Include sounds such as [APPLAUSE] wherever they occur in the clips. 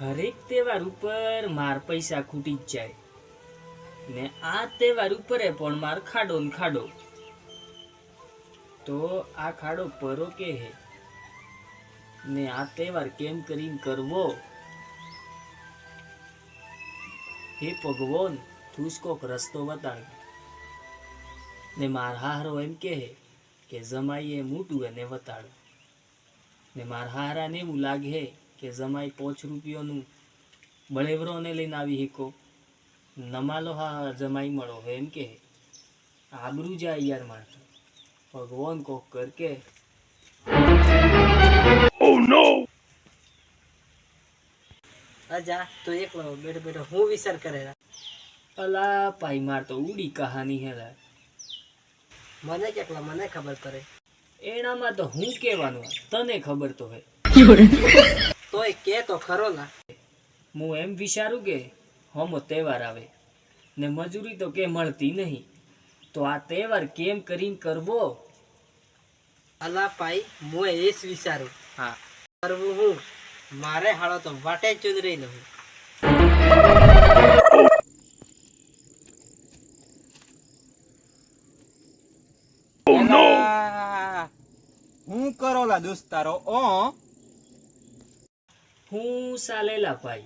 હરેક તહેવાર ઉપર માર પૈસા ખૂટી જ જાય. ને આ તહેવાર ઉપર પણ માર ખાડો ને ખાડો. તો આ ખાડો પરો કે હે? ને આ તહેવાર કેમ કરીને કરવો? હે ભગવાન, તું કોક રસ્તો બતાવ. ને માર હારો એમ કે હે કે જમાઈએ મોટું એને વતાડો. ને માર હારાને એવું લાગે કે જમાઈ પોચ રૂપિયોનું બળેવરોને લઈને આવી હિકો. નમાલો હા જમાઈ મળો હે એમ કે. આબરું જાય યાર માણસો. ભગવાન કોક કર કે. અજા તો એકલો બેઠો બેઠો હું વિચાર કરે અલા પાઈ માર તો ઉડી કહાની હેલા મને કેટલા મને ખબર કરે એનામાં તો હું કહેવાનું તને ખબર તો હે [LAUGHS] તોય કે તો ખરો ના. હું એમ વિચારું કે હોમો તહેવાર આવે ને મજૂરી તો કે મળતી નહીં. તો આ તહેવાર કેમ કરીને કરવો? અલા પાઈ હું એ જ વિચારું. હા. કરવું હું? મારે હાળો તો વાટે ચુંદરી નું હું કરોલા દોસ્તારો ઓ? હું સાલેલા ભાઈ.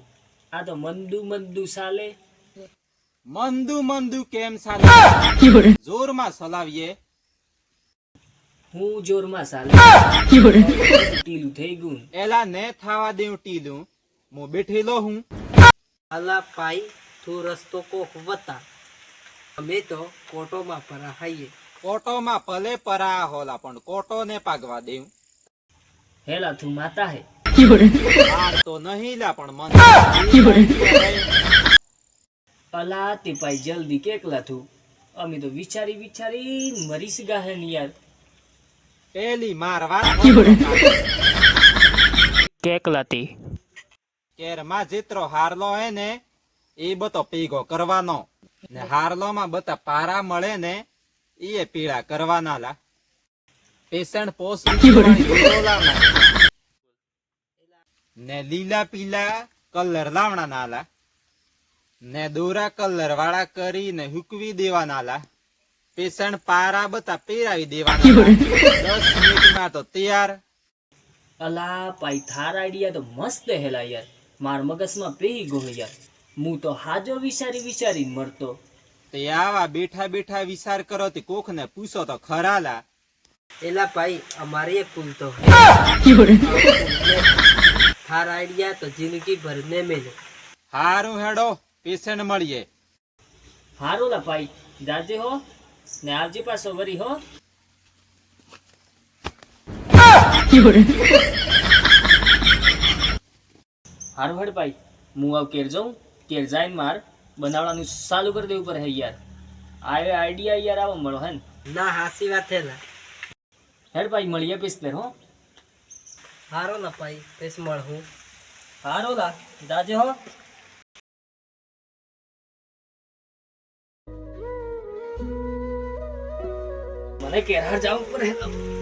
આ તો મંદુ મંદુ સાલે. મંદુ મંદુ કેમ સાલે? જોરમાં સલાવીએ. હું જોરમાં સાલે. ટીલું થઈ ગયું. એલા ને થાવા દેવું ટીલું. મો બેઠેલો હું. અલા પાઈ તું રસ્તો કોક વતા. અમે તો કોટોમાં પરા હાઈએ. કોટોમાં ભલે પરા હોલા પણ કોટો ને પાગવા દેવું હેલા તું માતા હે. તો નહીં લા પણ મન અલા તે ભાઈ જલ્દી કેકલા તું અમે તો વિચારી વિચારી મરીશ ગાહે ને યાર. પેલી મારવા કેકલા તે કેરમાં જેતરો હારલો હે ને એ બતો પીગો કરવાનો. ને હારલો માં બતા પારા મળે ને એ પીળા કરવાના લા પેશન્ટ પોસ વાળી દોરો લાવના ને લીલા પીલા કલર લાવણા નાલા. ને દોરા કલર વાળા કરીને હુકવી દેવાના લા પેશન્ટ પારા બતા પહેરાવી દેવાના દસ મિનિટમાં તો તૈયાર. અલા પાઈ થાર આઈડિયા તો મસ્ત હેલા યાર. માર મગજમાં પેહી ગયો યાર. હું તો હાજો વિચારી વિચારી મરતો. તે આવા બેઠા બેઠા વિચાર કરો તે કોખ ને પૂછો તો ખરાલા. એલા ભાઈ અમારે એક પુલ તો હે [LAUGHS] થાર આઈડિયા તો જિંદગી ભર ને મેલે. હારું હેડો પેશન્ટ મળીએ. હારું લા ભાઈ જાજે હો ને આવજી પાછો વરી હો. હારું હેડ ભાઈ હું આવ કેર જાઉં કેર જાઈન માર બનાવવાનું ચાલુ કરી દેવું પડે હે યાર. આવે આઈડિયા યાર આવો મળો હે ના હાસી વાત હે ના હેડ ભાઈ મળીએ પિસ્તેર હો. હારો ના પાઈ પેસ મળ હું. હારો લા જાજે હો. મને કેરાર જવું પડે